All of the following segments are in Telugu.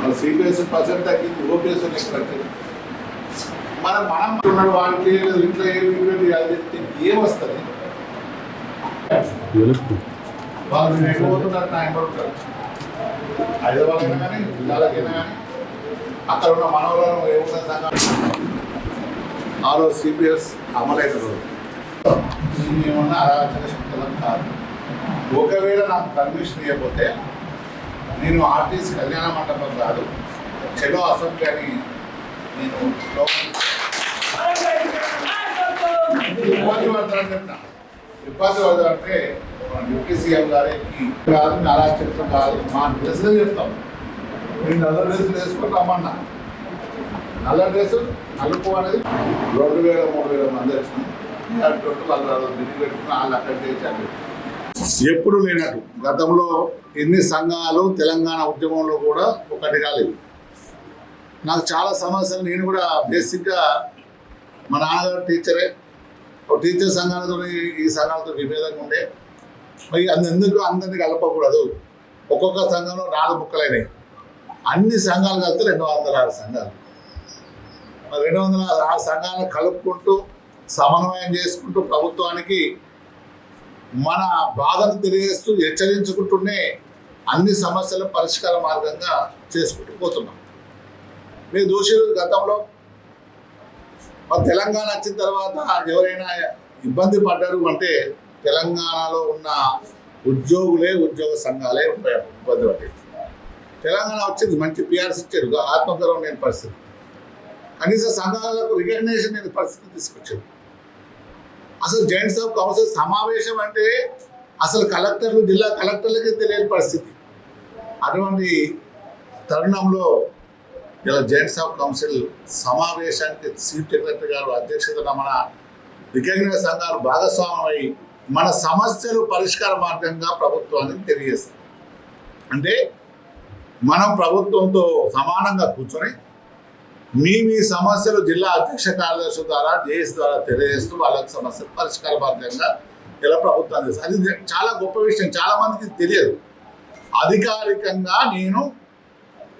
మన సిపిఎస్ పర్సెంట్ తగ్గింది ఓపీఎస్ ఎక్కడ మనం మనం ఉన్నాడు వాళ్ళకి ఇంట్లో ఏ ఇంట్లో అది చెప్తే ఏం వస్తుంది వాళ్ళు నేను పోతున్నారు నా ఎంబడి హైదరాబాద్ అయినా కానీ జిల్లాలకైనా కానీ అక్కడ ఉన్న మనవలను ఏమున్న సంఘం ఆ సిపిఎస్ అమలైన రోజు ఏమన్నా అరాచక శక్తులం కాదు. ఒకవేళ నాకు పర్మిషన్ ఇవ్వకపోతే నేను ఆర్టీసీ కళ్యాణ మండపం కాదు చెలో అసెంబ్లీ అని నేను ఇబ్బంది పడతారని చెప్పిన ఇబ్బంది పడతారంటే మన డిప్యూటీ సీఎం గారికి కాదు అలా చెప్తాం కాదు మా డ్రెస్సులు చెప్తాం. నేను నల్ల డ్రెస్సులు వేసుకొని రమ్మన్నా. నల్ల డ్రెస్సు నలుపు అనేది రెండు వేల మూడు వేల మంది వచ్చినాం. అటువంటి వాళ్ళు బిల్లు పెట్టుకుని వాళ్ళు అక్కడ చేశారు ఎప్పుడు లేనట్టు. గతంలో ఎన్ని సంఘాలు తెలంగాణ ఉద్యమంలో కూడా ఒకటి కాలేదు. నాకు చాలా సమస్యలు నేను కూడా బేసిక్గా మా నాన్నగారు టీచరే. ఒక టీచర్ సంఘాలతో ఈ సంఘాలతో విభేదంగా ఉండే. మరి అందుకు అందరినీ కలపకూడదు? ఒక్కొక్క సంఘంలో నాలుగు ముక్కలైనవి అన్ని సంఘాలు కలిపితే రెండు వందల ఆరు సంఘాలు. మరి రెండు వందల ఆరు సంఘాలను కలుపుకుంటూ సమన్వయం చేసుకుంటూ ప్రభుత్వానికి మన బాధను తెలియజేస్తూ హెచ్చరించుకుంటూనే అన్ని సమస్యల పరిష్కార మార్గంగా చేసుకుంటూ పోతున్నాం. మీరు చూసి గతంలో మన తెలంగాణ వచ్చిన తర్వాత ఎవరైనా ఇబ్బంది పడ్డారు అంటే తెలంగాణలో ఉన్న ఉద్యోగులే ఉద్యోగ సంఘాలే ఇబ్బంది పడ్డాయి తెలంగాణ వచ్చింది మంచి పిఆర్స్ ఇచ్చారు. ఆత్మగౌరవం లేని పరిస్థితి. కనీస సంఘాలకు రికగ్నేషన్ లేని పరిస్థితి తీసుకొచ్చారు. అసలు జాయింట్స్ ఆఫ్ కౌన్సిల్ సమావేశం అంటే అసలు కలెక్టర్లు జిల్లా కలెక్టర్లకే తెలియని పరిస్థితి. అటువంటి తరుణంలో ఇలా జాయింట్స్ ఆఫ్ కౌన్సిల్ సమావేశానికి చీఫ్ సెక్రటరీ గారు అధ్యక్షతన మన రికగ్నైజ్ సంఘాలు భాగస్వామ్యమై మన సమస్యలు పరిష్కార మార్గంగా ప్రభుత్వానికి తెలియజేస్తాం. అంటే మనం ప్రభుత్వంతో సమానంగా కూర్చొని మీ మీ సమస్యలు జిల్లా అధ్యక్ష కార్యదర్శి ద్వారా జేఎస్ ద్వారా తెలియజేస్తూ వాళ్ళకి సమస్యలు పరిష్కార మార్గంగా ఇలా ప్రభుత్వం చేస్తారు అది చాలా గొప్ప విషయం. చాలామందికి తెలియదు. అధికారికంగా నేను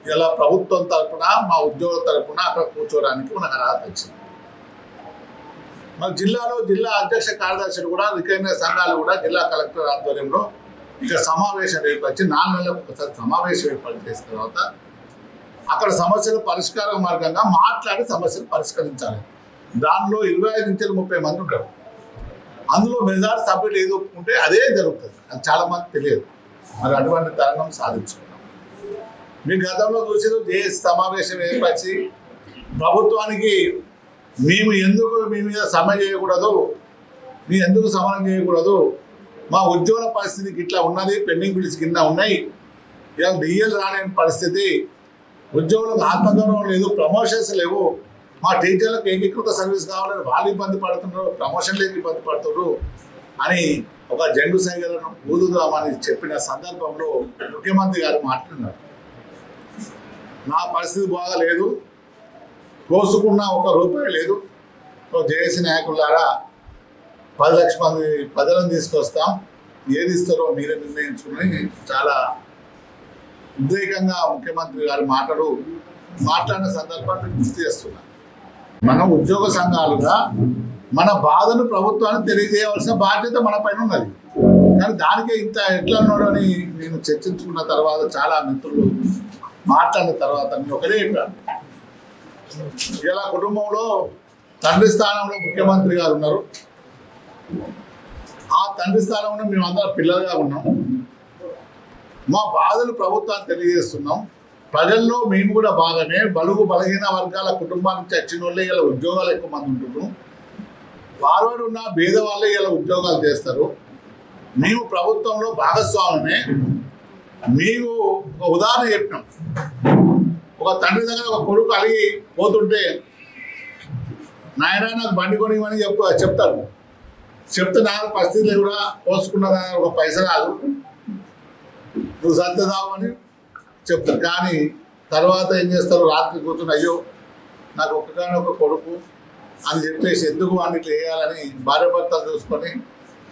ఇలా ప్రభుత్వం తరపున మా ఉద్యోగుల తరపున అక్కడ కూర్చోవడానికి మనకు అర్హత వచ్చింది. మన జిల్లాలో జిల్లా అధ్యక్ష కార్యదర్శులు కూడా రికగ్నైజ్ సంఘాలు కూడా జిల్లా కలెక్టర్ ఆధ్వర్యంలో ఇక సమావేశం ఏర్పరిచి నాలుగు నెలలకు ఒకసారి సమావేశం ఏర్పాటు చేసిన తర్వాత అక్కడ సమస్యల పరిష్కార మార్గంగా మాట్లాడి సమస్యలు పరిష్కరించాలి. దానిలో ఇరవై ఐదు నుంచి ముప్పై మంది ఉంటారు. అందులో మెజార్ సభ్యులు ఏది ఒప్పుకుంటే అదే జరుగుతుంది. అది చాలా మంది తెలియదు. మరి అటువంటి తరుణం సాధించుకున్నాం మీ గతంలో చూసేది జేఎస్ సమావేశం ఏర్పరిచి ప్రభుత్వానికి మేము ఎందుకు మీ మీద సమ్మె చేయకూడదు మీ ఎందుకు సమరం చేయకూడదు మా ఉద్యోగ పరిస్థితికి ఇట్లా ఉన్నది పెండింగ్ బిల్స్ కింద ఉన్నాయి ఇలా డిఎల్ రాని పరిస్థితి ఉద్యోగులకు ఆత్మగౌరవం లేదు ప్రమోషన్స్ లేవు. మా టీచర్లకు ఏకీకృత సర్వీస్ కావాలని వాళ్ళు ఇబ్బంది పడుతున్నారు ప్రమోషన్ లేక ఇబ్బంది పడుతున్నారు అని ఒక జండు సైగలను ఊదుదామని చెప్పిన సందర్భంలో ముఖ్యమంత్రి గారు మాట్లాడినారు. నా పరిస్థితి బాగాలేదు కోసుకున్న ఒక రూపాయి లేదు. జేఏసీ నాయకులారా పది లక్షల మంది ప్రజలను తీసుకొస్తాం. ఏది ఇస్తారో మీరే నిర్ణయించుకుని చాలా ఉద్రేకంగా ముఖ్యమంత్రి గారు మాటలు మాట్లాడిన సందర్భాన్ని గుర్తు చేస్తున్నా. మనం ఉద్యోగ సంఘాలుగా మన బాధను ప్రభుత్వానికి తెలియజేయవలసిన బాధ్యత మన పైన ఉన్నది. కానీ దానికే ఇంత ఎట్లా ఉన్నాడు అని నేను చర్చించుకున్న తర్వాత చాలా మిత్రులు మాట్లాడిన తర్వాత నేను ఒకటే చెప్పాను. ఇలా కుటుంబంలో తండ్రి స్థానంలో ముఖ్యమంత్రి గారు ఉన్నారు. ఆ తండ్రి స్థానంలో మేమందరం పిల్లలుగా ఉన్నాం. మా బాధలు ప్రభుత్వానికి తెలియజేస్తున్నాం. ప్రజల్లో మేము కూడా బాగానే బలుగు బలహీన వర్గాల కుటుంబానికి వచ్చిన వాళ్ళే ఇలా ఉద్యోగాలు ఎక్కువ మంది ఉంటున్నాం ఫార్వర్డ్ ఉన్న భేద వాళ్ళే ఇలా ఉద్యోగాలు చేస్తారు. మేము ప్రభుత్వంలో భాగస్వామ్యమే మీకు ఒక ఉదాహరణ చెప్పినాం. ఒక తండ్రి దగ్గర ఒక కొడుకు అలిగి పోతుంటే నాయన నాకు బండి కొనివ్వని చెప్పు చెప్తారు. చెప్తే నాకు పరిస్థితులు కూడా పోసుకున్న ఒక పైస రాదు. నువ్వు సర్దదావు అని చెప్తారు. కానీ తర్వాత ఏం చేస్తారు? రాత్రి కూర్చొని అయ్యో నాకు ఒక్కగానే ఒక కొడుకు అని చెప్పేసి ఎందుకు వాడిని ఇట్లా వేయాలని భార్య భర్తలు చూసుకొని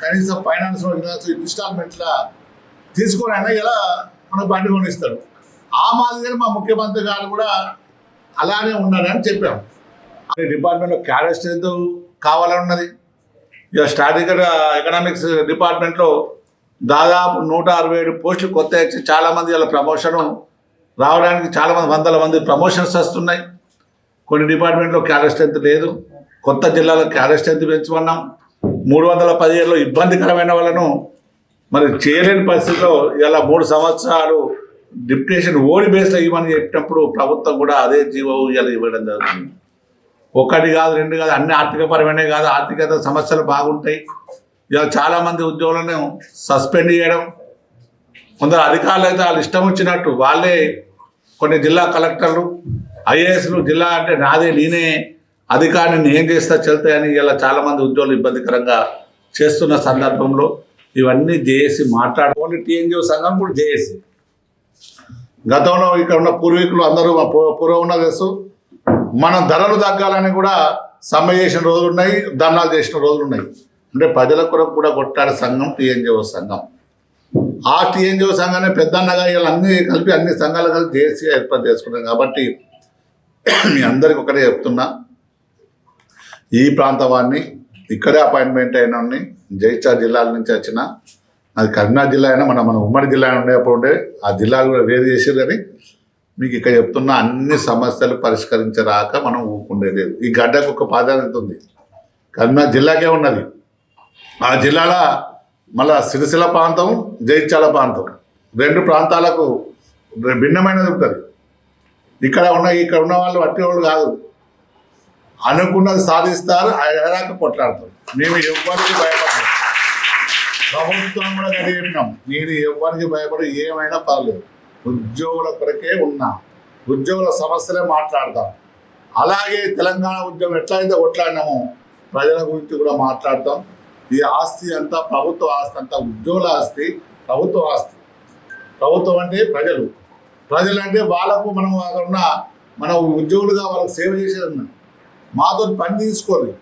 కనీసం ఫైనాన్స్ ఇన్స్టాల్మెంట్లా తీసుకొని అయినా ఇలా మన బండి కొనిస్తాడు. ఆ మాదిరిగా మా ముఖ్యమంత్రి గారు కూడా అలానే ఉన్నారని చెప్పాం డిపార్ట్మెంట్లో క్యాడర్ స్ట్రెంత్ కావాలని ఉన్నది ఇక స్టాటికల్ ఎకనామిక్స్ డిపార్ట్మెంట్లో దాదాపు నూట అరవై ఏడు పోస్టులు కొత్త వచ్చి చాలామంది వాళ్ళ ప్రమోషన్ రావడానికి చాలామంది వందల మంది ప్రమోషన్స్ వస్తున్నాయి. కొన్ని డిపార్ట్మెంట్లో క్యాడర్ స్ట్రెంత్ లేదు. కొత్త జిల్లాలో క్యాడర్ స్ట్రెంత్ పెంచుకున్నాం. మూడు వందల పదిహేడులో ఇబ్బందికరమైన వాళ్ళను మరి చేయలేని పరిస్థితిలో ఇలా మూడు సంవత్సరాలు డిప్యుటేషన్ ఓడి బేస్లో ఇవ్వమని చెప్పినప్పుడు ప్రభుత్వం కూడా అదే జీవో ఇలా ఇవ్వడం జరుగుతుంది. ఒకటి కాదు రెండు కాదు అన్ని ఆర్థికపరమైనవి కాదు ఆర్థికత సమస్యలు బాగుంటాయి. ఇలా చాలామంది ఉద్యోగులను సస్పెండ్ చేయడం కొందరు అధికారులు అయితే వాళ్ళు ఇష్టం వచ్చినట్టు వాళ్ళే కొన్ని జిల్లా కలెక్టర్లు ఐఏఎస్లు జిల్లా అంటే నాదే నేనే అధికారిని నేను చేస్తా చెల్తాయని ఇలా చాలామంది ఉద్యోగులు ఇబ్బందికరంగా చేస్తున్న సందర్భంలో ఇవన్నీ జేఏసీ మాట్లాడుకోండి టీఎన్జిఓ సంఘం కూడా జేఏసీ. గతంలో ఇక్కడ ఉన్న పూర్వీకులు అందరూ పూర్వం ఉన్న తెలుసు. మనం ధరలు తగ్గాలని కూడా సమ్మె చేసిన రోజులు ఉన్నాయి ధర్నాలు చేసిన రోజులు ఉన్నాయి. అంటే ప్రజల కొరకు కూడా కొట్టాడు సంఘం టీఎన్జిఓ సంఘం. ఆ టీఎన్జిఓ సంఘాన్ని పెద్దన్నగా వీళ్ళు అన్ని కలిపి అన్ని సంఘాలు కలిపి జేసీగా ఏర్పాటు చేసుకున్నాం కాబట్టి మీ అందరికి ఒకటే చెప్తున్నా. ఈ ప్రాంత వాడిని ఇక్కడే అపాయింట్మెంట్ అయిన జైచార్ జిల్లాల నుంచి వచ్చిన అది కరీంనగర్ జిల్లా అయినా మన మన ఉమ్మడి జిల్లా అయినా ఉండే ఉండే ఆ జిల్లాలు కూడా వేరు చేసారు కానీ మీకు ఇక్కడ చెప్తున్న అన్ని సమస్యలు పరిష్కరించరాక మనం ఊకుండే లేదు. ఈ గడ్డకు ఒక ప్రాధాన్యత ఉంది. కరీంనగర్ జిల్లాకే ఉన్నది. ఆ జిల్లాల మళ్ళా సిరిసిల ప్రాంతం జైత్యాల ప్రాంతం. రెండు ప్రాంతాలకు భిన్నమైనది ఉంటుంది. ఇక్కడ ఉన్న ఇక్కడ ఉన్న వాళ్ళు అట్టి వాళ్ళు కాదు. అనుకున్నది సాధిస్తారు అయ్యాక కొట్లాడతారు. మేము ఎవ్వరికి భయపడతాం ప్రభుత్వం కూడా గది చెప్పినాం. నేను ఎవ్వరికి భయపడి ఏమైనా పర్లేదు. ఉద్యోగుల కొరకే ఉన్నా. ఉద్యోగుల సమస్యలే మాట్లాడతాం. అలాగే తెలంగాణ ఉద్యమం ఎట్లయితే కొట్లాడినామో ప్రజల గురించి కూడా మాట్లాడతాం. ఈ ఆస్తి అంతా ప్రభుత్వ ఆస్తి అంతా ఉద్యోగుల ఆస్తి ప్రభుత్వ ఆస్తి. ప్రభుత్వం అంటే ప్రజలు. ప్రజలు అంటే వాళ్ళకు మనం అక్కడ ఉన్న మన ఉద్యోగులుగా వాళ్ళకి సేవ చేసేది మాతో పని తీసుకోరు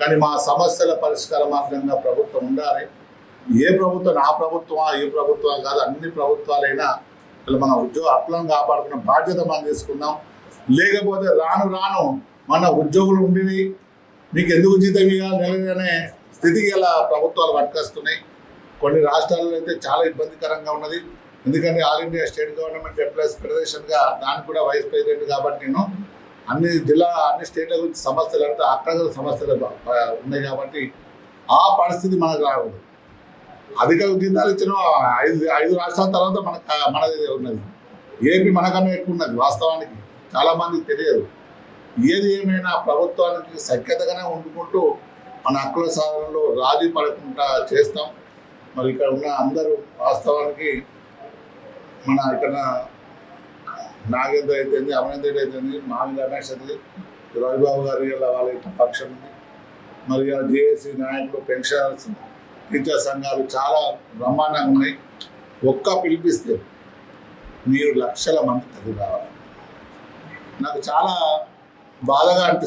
కానీ మా సమస్యల పరిష్కార మార్గంగా ప్రభుత్వం ఉండాలి. ఏ ప్రభుత్వం నా ప్రభుత్వమా ఏ ప్రభుత్వం కాదు అన్ని ప్రభుత్వాలైనా ఇలా మన ఉద్యోగ హక్కులను కాపాడుకున్న బాధ్యత మనం తీసుకుందాం లేకపోతే రాను రాను మన ఉద్యోగులు ఉండివి. మీకు ఎందుకు జీతం ఇవ్వాలి నెలనే స్థితికి ఇలా ప్రభుత్వాలు పట్టుకొస్తున్నాయి కొన్ని రాష్ట్రాల్లో అయితే చాలా ఇబ్బందికరంగా ఉన్నది. ఎందుకంటే all India state government employees ఫెడరేషన్గా దానికి కూడా వైస్ ప్రెసిడెంట్ కాబట్టి నేను అన్ని జిల్లా అన్ని స్టేట్ల గురించి సమస్యలు అంటే అక్కడ సమస్యలు ఉన్నాయి కాబట్టి ఆ పరిస్థితి మనకు రాకూడదు. అధిక ఉద్యోగాలు ఇచ్చిన ఐదు ఐదు రాష్ట్రాల తర్వాత మనకు మనది ఉన్నది. ఏపీ మనకన్నా ఎక్కువ ఉన్నది వాస్తవానికి. చాలామందికి తెలియదు. ఏది ఏమైనా ప్రభుత్వానికి సఖ్యతగానే వండుకుంటూ మన హక్కుల సాధనలో రాజీ పడకుండా చేస్తాం. మరి ఇక్కడ ఉన్న అందరూ వాస్తవానికి మన ఇక్కడ నాగేంద్ర అయితేంది అమరేంద్ర అయితేంది మామి రమేష్ అయితే రవిబాబు గారి వాళ్ళ ఇంటి పక్షం ఉంది. మరి జేఏసీ నాయకులు పెన్షనర్స్ టీచర్ సంఘాలు చాలా బ్రహ్మాండంగా ఉన్నాయి. ఒక్క పిలిపిస్తే మీరు లక్షల మంది తగ్గి రావాలి నాకు చాలా బాధగా అనిపిస్తుంది